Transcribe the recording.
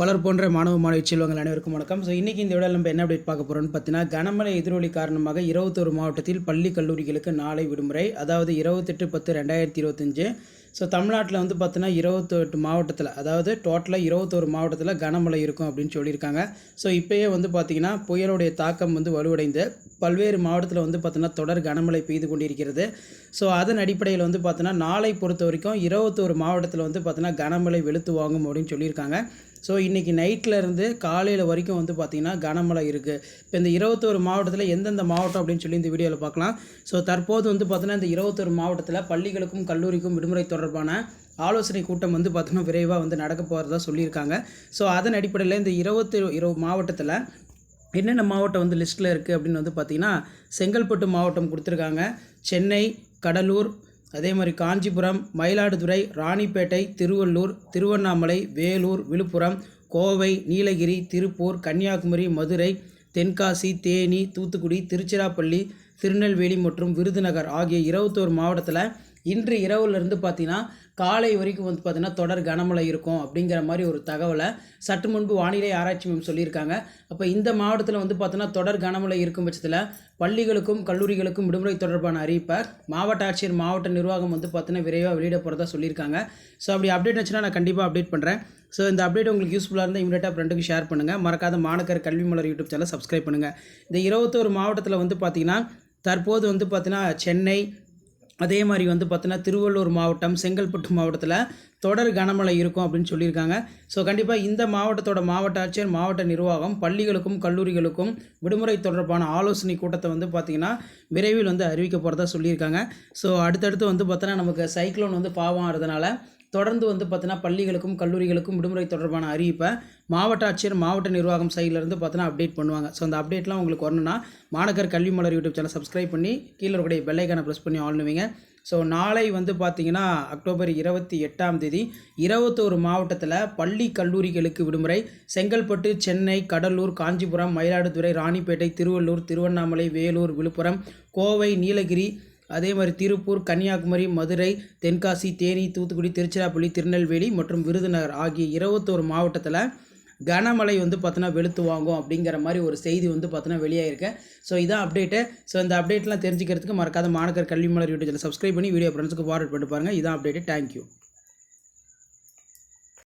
மலர் போன்ற மாணவ மாணவி செல்வங்கள் அனைவருக்கும் வணக்கம். ஸோ இன்றைக்கி இந்த விட நம்ம என்ன அப்டேட் பார்க்க போகிறோம்னு பார்த்தீங்கன்னா கனமழை எதிரொலி காரணமாக இருபத்தொரு மாவட்டத்தில் பள்ளி கல்லூரிகளுக்கு நாளை விடுமுறை அதாவது இருபத்தெட்டு பத்து ரெண்டாயிரத்தி இருபத்தஞ்சு. ஸோ தமிழ்நாட்டில் வந்து பார்த்தீங்கன்னா இருபத்தெட்டு மாவட்டத்தில் அதாவது டோட்டலாக இருபத்தொரு மாவட்டத்தில் கனமழை இருக்கும் அப்படின்னு சொல்லியிருக்காங்க. ஸோ இப்போயே வந்து பார்த்திங்கன்னா புயலுடைய தாக்கம் வந்து வலுவடைந்து பல்வேறு மாவட்டத்தில் வந்து பார்த்தீங்கன்னா தொடர் கனமழை பெய்து கொண்டிருக்கிறது. ஸோ அதன் அடிப்படையில் வந்து பார்த்தீங்கன்னா நாளை பொறுத்த வரைக்கும் இருபத்தொரு மாவட்டத்தில் வந்து பார்த்தீங்கன்னா கனமழை வெளுத்து வாங்கும் அப்படின்னு சொல்லியிருக்காங்க. ஸோ இன்றைக்கி நைட்டில் காலையில் வரைக்கும் வந்து பார்த்திங்கன்னா கனமழை இருக்குது இப்போ இந்த இருபத்தோரு மாவட்டத்தில் எந்தெந்த மாவட்டம் அப்படின்னு சொல்லி இந்த வீடியோவில் பார்க்கலாம் ஸோ தற்போது வந்து பார்த்தீங்கன்னா இந்த இருபத்தொரு மாவட்டத்தில் பள்ளிகளுக்கும் கல்லூரிக்கும் விடுமுறை தொடர்பான ஆலோசனை கூட்டம் வந்து பார்த்தோன்னா விரைவாக வந்து நடக்க போகிறதா சொல்லியிருக்காங்க. ஸோ அதன் அடிப்படையில் இந்த இருபத்தி இரு மாவட்டத்தில் என்னென்ன மாவட்டம் வந்து லிஸ்ட்டில் இருக்குது அப்படின்னு வந்து பார்த்திங்கன்னா செங்கல்பட்டு மாவட்டம் கொடுத்துருக்காங்க. சென்னை கடலூர் அதே மாதிரி காஞ்சிபுரம் மயிலாடுதுறை ராணிப்பேட்டை திருவள்ளூர் திருவண்ணாமலை வேலூர் விழுப்புரம் கோவை நீலகிரி திருப்பூர் கன்னியாகுமரி மதுரை தென்காசி தேனி தூத்துக்குடி திருச்சிராப்பள்ளி திருநெல்வேலி மற்றும் விருதுநகர் ஆகிய இருபத்தோரு மாவட்டத்தில் இன்று இரவுலேருந்து பார்த்தீங்கன்னா காலை வரைக்கும் வந்து பார்த்தீங்கன்னா தொடர் கனமழை இருக்கும் அப்படிங்கிற மாதிரி ஒரு தகவலை சற்று முன்பு வானிலை ஆராய்ச்சி மையம் சொல்லியிருக்காங்க. அப்போ இந்த மாவட்டத்தில் வந்து பார்த்தீங்கன்னா தொடர் கனமழை இருக்கும் பட்சத்தில் பள்ளிகளுக்கும் கல்லூரிகளுக்கும் விடுமுறை தொடர்பான அறிவிப்பை மாவட்ட ஆட்சியர் மாவட்ட நிர்வாகம் வந்து பார்த்தீங்கன்னா விரைவாக வெளியிட போகிறதா சொல்லியிருக்காங்க. ஸோ அப்படி அப்டேட் ஆச்சுன்னா நான் கண்டிப்பாக அப்டேட் பண்ணுறேன் ஸோ இந்த அப்டேட் உங்களுக்கு யூஸ்ஃபுல்லாக இருந்தால் இமீடியட்டாக ஃப்ரெண்டுக்கு ஷேர் பண்ணுங்கள் மறக்காத மாணக்கர் கல்வி மலர் யூடியூப் சேனல் சப்ஸ்கிரைப் பண்ணுங்கள் இந்த இருபத்தோரு மாவட்டத்தில் வந்து பார்த்திங்கன்னா தற்போது வந்து பார்த்திங்கன்னா சென்னை அதே மாதிரி வந்து பார்த்தீங்கன்னா திருவள்ளூர் மாவட்டம் செங்கல்பட்டு மாவட்டத்தில் தொடர் கனமழை இருக்கும் அப்படின்னு சொல்லியிருக்காங்க. ஸோ கண்டிப்பாக இந்த மாவட்டத்தோட மாவட்ட ஆட்சியர் மாவட்ட நிர்வாகம் பள்ளிகளுக்கும் கல்லூரிகளுக்கும் விடுமுறை தொடர்பான ஆலோசனை கூட்டத்தை வந்து பார்த்திங்கன்னா விரைவில் வந்து அறிவிக்க போகிறதா சொல்லியிருக்காங்க. ஸோ அடுத்தடுத்து வந்து பார்த்தோன்னா நமக்கு சைக்ளோன் வந்து பாவம் ஆகிறதுனால தொடர்ந்து வந்து பார்த்தீங்கன்னா பள்ளிகளுக்கும் கல்லூரிகளுக்கும் விடுமுறை தொடர்பான அறிவிப்பை மாவட்ட ஆட்சியர் மாவட்ட நிர்வாகம் சைட்லேருந்து பார்த்தீங்கன்னா அப்டேட் பண்ணுவாங்க. ஸோ அந்த அப்டேட்லாம் உங்களுக்கு வரணும்னா மாநகர் கல்வி மலர் யூடியூப் சேனல் சப்ஸ்கிரைப் பண்ணி கீழே இருக்கக்கூடிய பெல்லைக்கான ப்ரெஸ் பண்ணி ஆள்னுவீங்க ஸோ நாளை வந்து பார்த்தீங்கன்னா அக்டோபர் இருபத்தி எட்டாம் தேதி இருபத்தோரு மாவட்டத்தில் பள்ளி கல்லூரிகளுக்கு விடுமுறை. செங்கல்பட்டு சென்னை கடலூர் காஞ்சிபுரம் மயிலாடுதுறை ராணிப்பேட்டை திருவள்ளூர் திருவண்ணாமலை வேலூர் விழுப்புரம் கோவை நீலகிரி அதே மாதிரி திருப்பூர் கன்னியாகுமரி மதுரை தென்காசி தேனி தூத்துக்குடி திருச்சிராப்பள்ளி திருநெல்வேலி மற்றும் விருதுநகர் ஆகிய இருபத்தோரு மாவட்டத்தில் கனமழை வந்து பார்த்தோன்னா வெளுத்து வாங்கும் அப்படிங்கிற மாதிரி ஒரு செய்தி வந்து பார்த்தோன்னா வெளியாயிருக்கு. ஸோ இதான் அப்டேட்டு ஸோ இந்த அப்டேட்லாம் தெரிஞ்சுக்கிறதுக்கு மறக்காத மாணக்கர் கல்வி மலர் யூடியூப் சப்ஸ்கிரைப் பண்ணி வீடியோ ஃப்ரெண்ட்ஸுக்கு ஃபார்வர்ட் பண்ணிட்டு பாருங்கள் இதான் அப்டேட்டு தேங்க்யூ